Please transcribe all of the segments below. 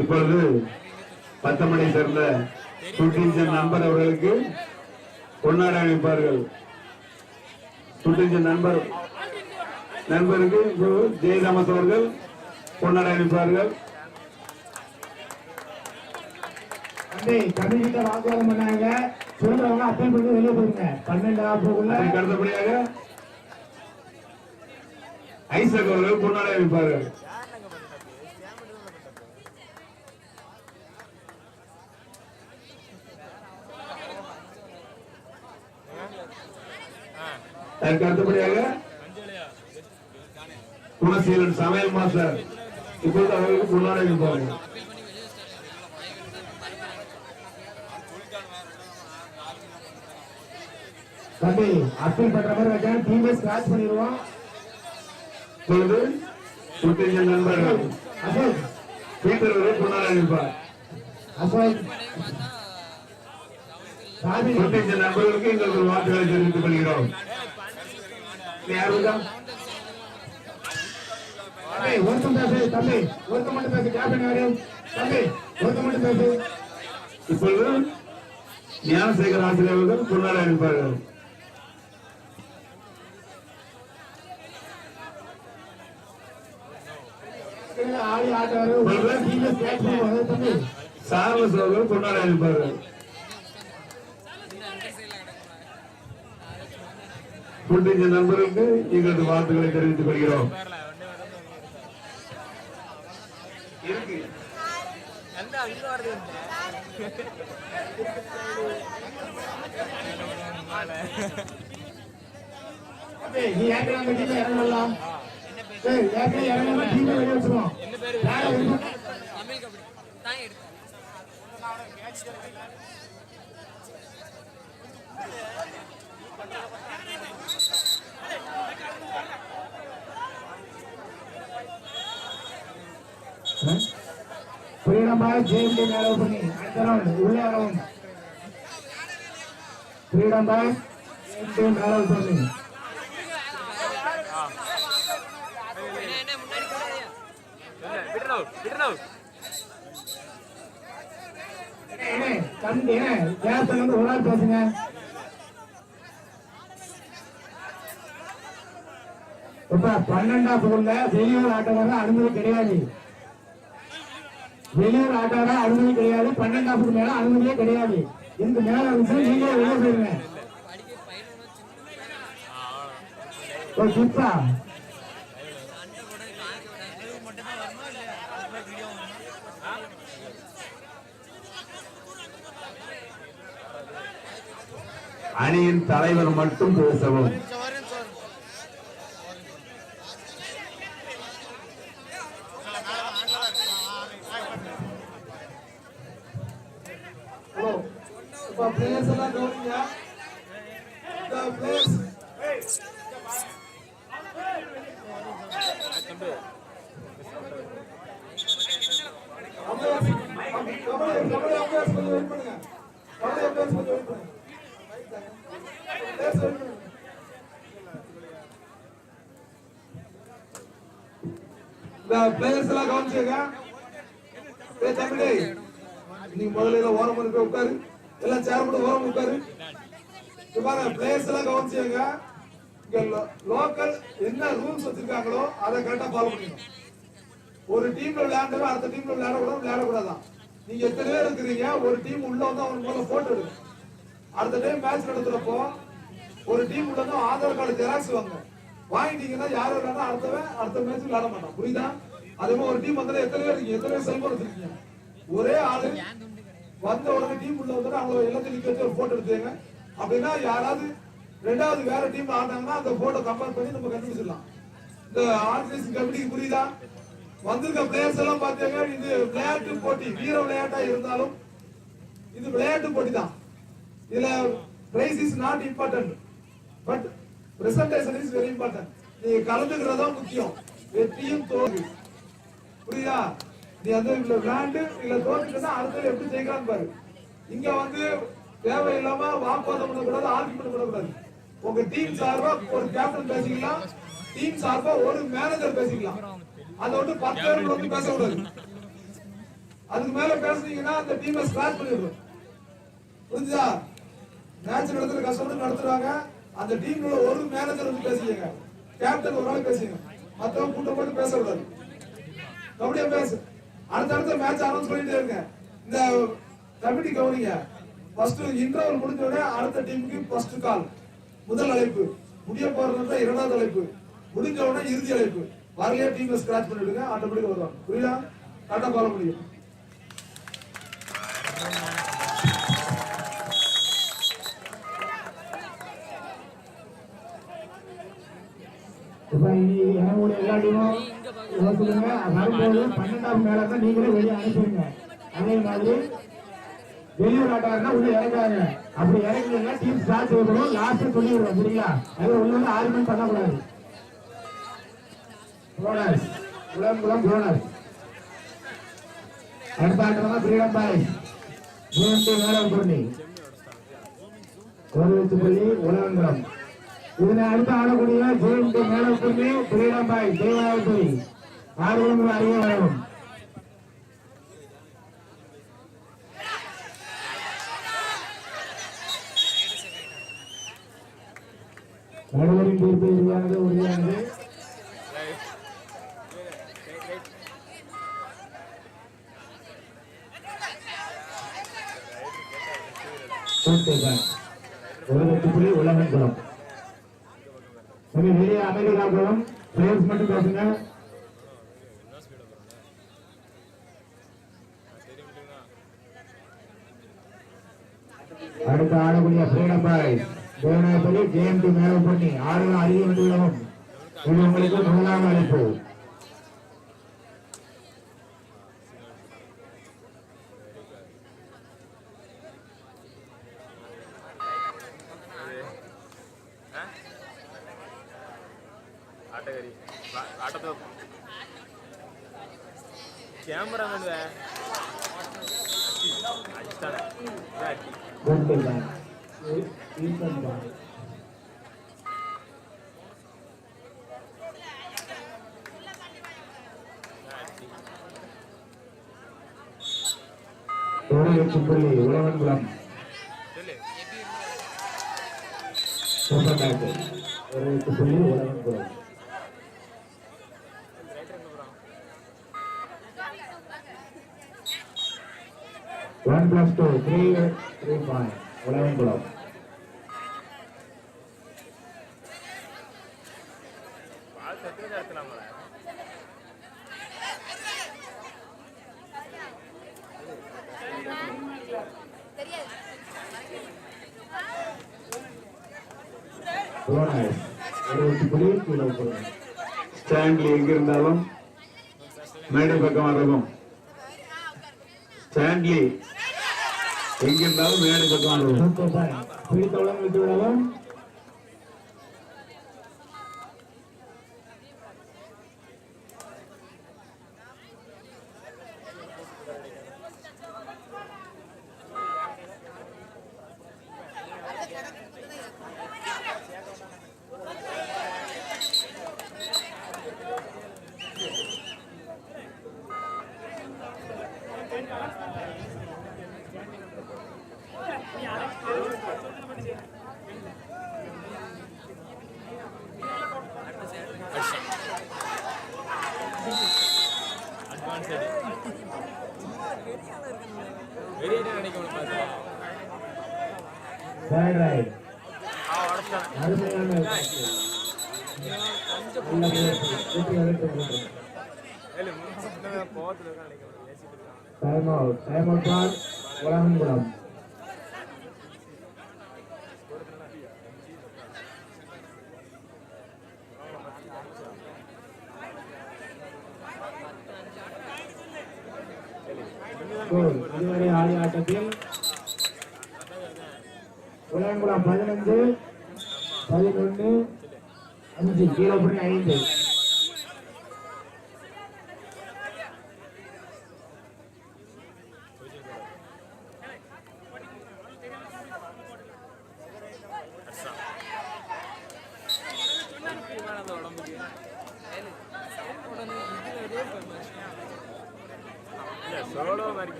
இப்பொழுது பத்தமனை சேர்ந்த சுட்டிஞ்சன் நண்பர் அவர்களுக்கு பொன்னாடை அளிப்பார்கள் சுட்டிஞ்சன் நண்பர் நண்பருக்கு ஜெயதாமஸ் அவர்கள் பொன்னாடை அளிப்பார்கள் தந்தை தமிழ் கிட்ட வாக்குவாதம் பண்ணாங்க. சொல்றவங்க அப்பன் பண்ணி வெளியே போயிருங்க. பன்னெண்டு ஆப்புக்குள்ள அதற்கு ஐசக் அவர்கள் பொன்னாடை அளிப்பார்கள் அதற்கு அடுத்தபடியாக குணசீலன் சமையல் மாஸ்டர் இப்பொழுது அவர்களுக்கு முன்னாடி அளிப்பார்கள் தம்பி அப்பீல் பண்ற மாதிரி வைக்காம டீமே ஸ்கிராச் பண்ணிடுவோம். இப்பொழுது சுட்டிஞ்சன் நண்பர்கள் அசோக் பீட்டர் அவர்கள் பொன்னாடை அளிப்பார் அசோக். தொண்ணூத்தி நண்பர்களுக்கு எங்களுக்கு வார்த்தைகளை தெரிவித்துக் கொள்கிறோம். தம்பி ஒருத்தம் பேசு தம்பி. ஒருத்தம் மட்டும் பேசு கேப்டன் யாரு? தம்பி ஒருத்தம் மட்டும் பேசு. இப்பொழுது ஞானசேகர் ஆசிரியர் அவர்கள் பொன்னாடை அளிப்பார்கள் ஆடி ஆட்டாரு. டீமே ஸ்கிராச் பண்ணுவாங்க தம்பி சார்லஸ் அவர்கள் எங்களது வாழ்த்துக்களை தெரிவித்துக் கொள்கிறோம். இருக்கு. நீ ஏற்கனவே இறங்கலாம் சரி ஏற்கனவே இறங்கலாம் டீமை வெளியே வச்சிருவோம். யாரை விரும்ப- தமிழ் கபடி. தான் எடுத்தேன். ஃப்ரீடமா ஜேஎம்டி மேல பண்ணி. அடுத்த ரவுண்ட் உள்ளே ரவுண்ட் ஃப்ரீடம் பாய்? மேல பண்ணி என்ன என்ன முன்னாடி போடாதீங்க விட்டுறோம் விட்டுறோம் ஏனே தம்பி ஏனே கேப்டன் வந்து ஒரு ஆள் பேசுங்க இப்ப பன்னெண்டாம் உள்ள வெளியூர் ஆட்டக்கார அனுமதி கிடையாது. வெளியூர் ஆட்டக்கார அனுமதி கிடையாது. பன்னெண்டாம் மேல அனுமதியே கிடையாது. இதுக்கு மேல வந்து நீங்க வெளியே போயிருங்க. ஒரு அண்டை கூட காய்க்க விடாது மட்டும் தான் வரணும் இல்லை வீடியோ அணியின் தலைவர் மட்டும் பேசவும் ஹலோ இப்ப பிளேயர்ஸ் எல்லாம் கவனிங்க இந்த பிளேயர்ஸ் இந்த பிளேயர்ஸ் எல்லாம் கவனிச்சுங்க ஏய் தம்பி நீங்க முதல்ல ஓரம் பண்ணி போய் உட்காரு. எல்லாம் சேர் போட்டு ஓரம் உட்காரு. இங்க பாருங்க பிளேயர்ஸ் எல்லாம் கவனிச்சுங்க இங்க லோக்கல் என்ன ரூல்ஸ் வச்சிருக்காங்களோ அதை கரெக்டா ஃபாலோ பண்ணிக்கணும். ஒரு டீம்ல விளையாண்டவன் அடுத்த டீம்ல விளையாடக்கூடாது விளையாடக்கூடாதான். நீங்க எத்தனை பேர் இருக்கிறீங்க ஒரு டீம் உள்ள வந்து அவன் முதல்ல போட்டோ எடுங்க. அடுத்த டைம் மேட்ச் நடத்துறப்போ ஒரு டீம் உள்ளது ஆதார் கார்டு ஜெராக்ஸ் வாங்க. வாங்கிட்டீங்கன்னா யார் விளையாடா அடுத்தவன் அடுத்த மேட்ச் விளையாட மாட்டான். புரியுதா? அதே மாதிரி ஒரு டீம் வந்தா எத்தனை பேர் இருக்கீங்க எத்தனை பேர் செல்போன் வச்சிருக்கீங்க. ஒரே ஆளு வந்த உடனே டீம் உள்ள வந்து அவங்க எல்லாத்தையும் நிக்க வச்சு ஒரு போட்டோ எடுத்துங்க அப்படின்னா யாராவது ரெண்டாவது வேற டீம் ஆடினாங்கன்னா அந்த போட்டோ கம்பேர் பண்ணி நம்ம கண்டுபிடிச்சிடலாம். இந்த ஆர்கனைசிங் கமிட்டிக்கு புரியுதா? வந்திருக்க பிளேயர்ஸ் எல்லாம் பாத்தீங்க இது விளையாட்டு போட்டி வீர விளையாட்டா இருந்தாலும் இது விளையாட்டு போட்டி தான் இதுல prize is not important but presentation is very important நீங்க கலந்துக்கிறதா முக்கியம். வெற்றியும் தோல்வி. புரியுதா? நீ அந்த இதுல விளையாண்டு இல்ல தோத்துட்டுனா அடுத்தது எப்படி ஜெயிக்கலாம் பாரு. இங்க வந்து தேவையில்லாம வாக்குவாதம் பண்ணக்கூடாது ஆர்குமெண்ட் பண்ணக்கூடாது. உங்க டீம் சார்பா ஒரு கேப்டன் பேசிக்கலாம். டீம் சார்பா ஒரு மேனேஜர் பேசிக்கலாம். அதை விட்டு பத்து பேர் வந்து பேசக்கூடாது. அதுக்கு மேல பேசுனீங்கன்னா அந்த டீமை ஸ்கிராச் பண்ணிடுறோம் புரிஞ்சுதா? மேட்ச் நடத்துற கஷ்டப்பட்டு நடத்துறாங்க. அந்த டீம்ல ஒரு மேனேஜர் வந்து பேசிக்கங்க. கேப்டன் ஒரு ஆள் பேசுங்க மத்தவங்க கூட்டம் போட்டு பேசக்கூடாது. கபடியா பேசு. அடுத்தடுத்த மேட்ச் அனௌன்ஸ் பண்ணிட்டே இருங்க. இந்த கமிட்டி கவனிங்க. ஃபர்ஸ்ட் இன்டர்வல் முடிஞ்ச உடனே அடுத்த டீமுக்கு ஃபர்ஸ்ட் கால் முதல் அழைப்பு. முடிய போறது இரண்டாவது அழைப்பு. முடிஞ்ச உடனே இறுதி அழைப்பு. வரலையே டீம்ல ஸ்கிராச் பண்ணிடுங்க. ஆட்டோமேட்டிக்கா வருவாங்க. புரியுதா? கரெக்டா ஃபாலோ முடியும் இப்ப இனி என்னுடைய எல்லா யோசிச்சுங்க வரும்போது பன்னெண்டாம் தான் நீங்களே வெளியே அனுப்பிடுங்க அதே மாதிரி வெளியூர் ஆட்டாருன்னா உள்ள அப்படி இறங்குனீங்கன்னா டீம் ஸ்டார்ட் செய்யப்படும் லாஸ்ட் சொல்லிடுறோம் சரிங்களா அது உள்ள வந்து ஆர்குமெண்ட் பண்ணக்கூடாது போனஸ் குளம் குளம் போனஸ் அடுத்த ஆட்டம் தான் ஃப்ரீடம் பாய் ஜெயந்தி வேளாண் பண்ணி ஒரு உலகங்குளம் இதனை அடுத்து ஆடக்கூடிய ஜெயந்தி மேலம் கிரீடம்பாய் ஃப்ரீடம் பாய் அறிய வேண்டும் நடுவரின் தீர்ப்பு உறுதியானது உறுதியானது ஒரு வெற்றி புள்ளி உலகங்குளம் சரி வெளியே அமெரிக்கா குளம் பிளேயர்ஸ் மட்டும் பேசுங்க. அடுத்து ஆடக்கூடிய ஃப்ரீடம் பாய் தேவனாபதி ஜெயந்தி மேலப்பண்ணி ஆடுகள் அதிக வந்துள்ளவும் இது உங்களுக்கு முதலாம் அழைப்பு. ಆಟಗಾರಿ ಆಟದ ಕ್ಯಾಮ್ರಾಮನ್ ಅಷ್ಟೇ Good back. Ethan back. ஒரு வெற்றி புள்ளி Ulagankulam super one plus two three three point Ulagankulam ஸ்டாண்ட்ல எங்க இருந்தாலும் மேடை பக்கமா இருக்கும் ஸ்டாண்ட்லி எங்கிருந்தாலும் மேடை பக்கம் வரவும் சூப்பர் விட்டு விடலாம் டைம் அவுட் டைம் அவுட் பார் உலகங்குளம் இதுவரை ஆடிய ஆட்டத்தில் உலகங்குளம் பதினஞ்சு பதினொன்னு அஞ்சு கீழே புள்ளி ஐந்து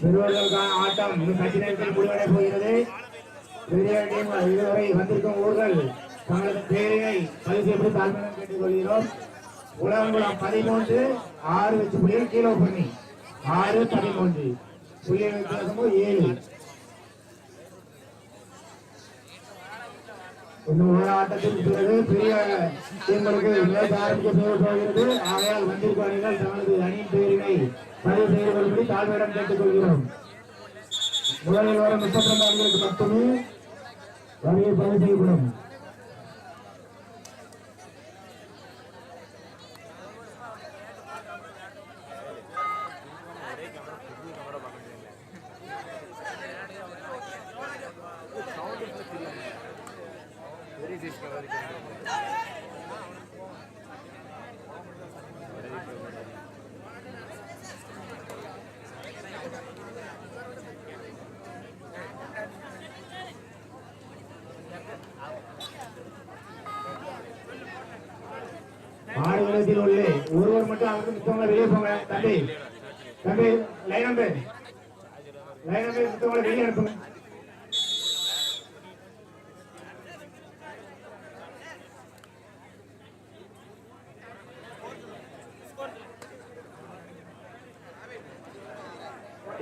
சிறுவர்களுக்கான ஆட்டம் இன்னும் சற்று நேரத்தில் முடிவடை போகிறது பெரிய இதுவரை வந்திருக்கும் ஊர்கள் தங்களது பேரை பதிவு எப்படி தாழ்மையுடன் கேட்டுக்கொள்கிறோம். உலகங்குளம் பதிமூன்று ஆறு வச்சு புள்ளிகள் கீழே பண்ணி ஆறு பதிமூன்று. புள்ளிய வித்தியாசமும் ஏழு. இன்னும் ஒரு பிறகு பெரிய டீம்களுக்கு மேட்ச் ஆரம்பிக்க போகிறது. ஆகையால் வந்திருக்கும் அணிகள் தங்களது அணியின் பெயரினை பதிவு செய்து கொள்ளும்படி தாழ்மையிடம் கேட்டுக்கொள்கிறோம். முதலில் வரும் முப்பத்தி ரெண்டு அணிகளுக்கு மட்டுமே வரியை பதிவு செய்யப்படும். ஆடுகளத்தில் உள்ள ஒருவர் மட்டும் அவருக்கு மித்தவங்க வெளியே போங்க. தம்பி தம்பி லைன் நம்பர் லைன் நம்பர் மித்தவங்களை வெளியே அனுப்புங்க.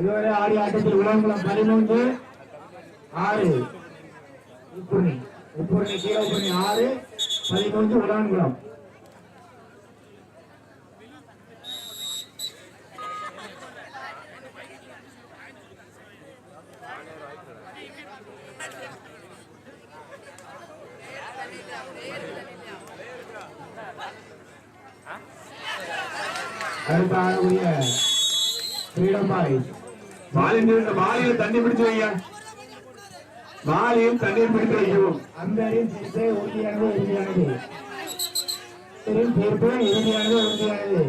இதுவரை ஆடி ஆட்டத்தில் உலகங்குளம் பதிமூன்று ஆறு. உப்புரணி உப்புரணி கீழ உப்புரணி ஆறு. பதிமூன்று உலகங்குளம் அடுத்த ஆடக்கூடிய ஃப்ரீடம் பாய்ஸ் வாலியில் வாலியில் தண்ணி பிடிச்சு வைங்க. வாலியில் தண்ணீர் பிடித்து வைக்கவும். அம்பரின் தீர்ப்பு உறுதியானது உறுதியானது. தீர்ப்பு இறுதியானது உறுதியானது.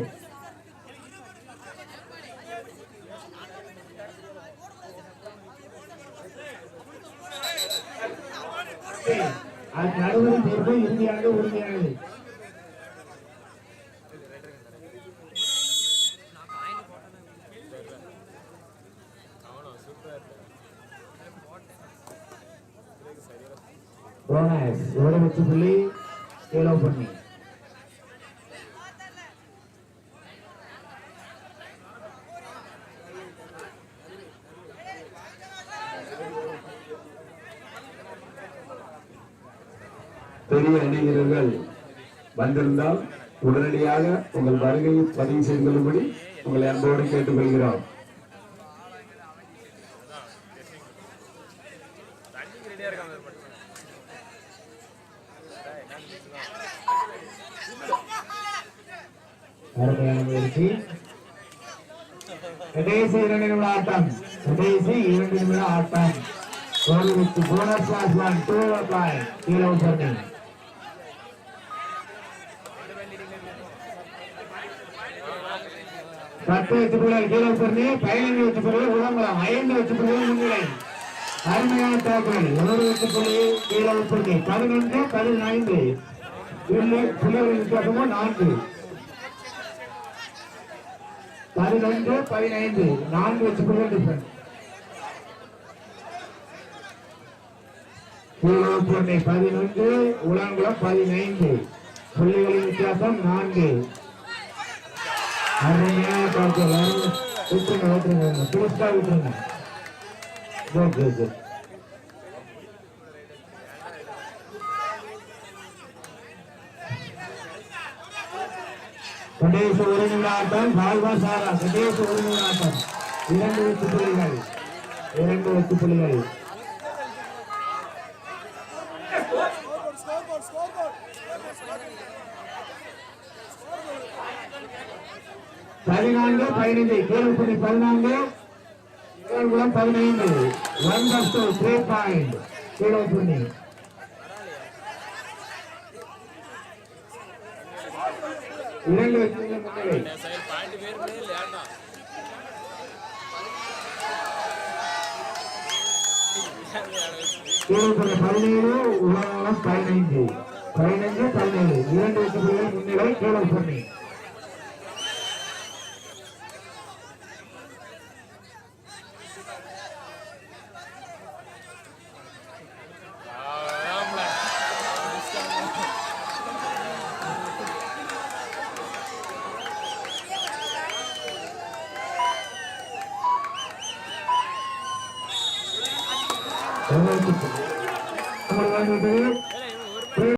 அது நடுவரின் தீர்ப்பு இறுதியானது உறுதியானது. ரோனாஸ் ஒரு வச்சு சொல்லி ஏழோ பண்ணி. பெரிய அணி வீரர்கள் வந்திருந்தால் உடனடியாக உங்கள் வருகையை பதிவு செய்து கொள்ளும்படி உங்களை அன்போடு கேட்டுக்கொள்கிறோம். அருமையான முயற்சி கடைசி இரண்டு நிமிட ஆட்டம். கடைசி இரண்டு நிமிட ஆட்டம். ஒரு with bonus class one two point கீழே பண்ணி பத்து வச்சு புள்ளிகள் கீழே பண்ணி பதினைந்து வச்சு புள்ளிகள் உடம்பலாம் ஐந்து வச்சு புள்ளிகள் முன்னிலை அருமையான ஒரு வச்சு கீழே பண்ணி பதினொன்று பதினைந்து. வித்தியாசமும் நான்கு. பதினொன்று பதினைந்து. நான்கு வச்சு டிஃபரன்ஸ் பூலோப்பண்ணை பதினொன்று உலாங்குளம் பதினைந்து. புள்ளிகளின் வித்தியாசம் நான்கு. அருமையான தாக்கல் விட்டுருங்க விட்டுருங்க புதுசா விட்டுருங்க. Good, good, good. கடைசி ஒரு நிமிட ஆட்டம் பால்வா சாரா. கடைசி ஒரு ஆட்டம் இரண்டு வெற்றி புள்ளிகள். இரண்டு வெற்றி புள்ளிகள். பதினான்கு பதினைந்து கேள்விப்படி பதினான்கு. கேள்விக்குளம் பதினைந்து. One plus two three point கேள்விப்படி இரண்டு வெற்றிகள் பதினேழு உலகம் பதினைந்து. பதினைந்து பதினேழு. இரண்டு வெற்றி புள்ளிகள் மாடு பண்ணி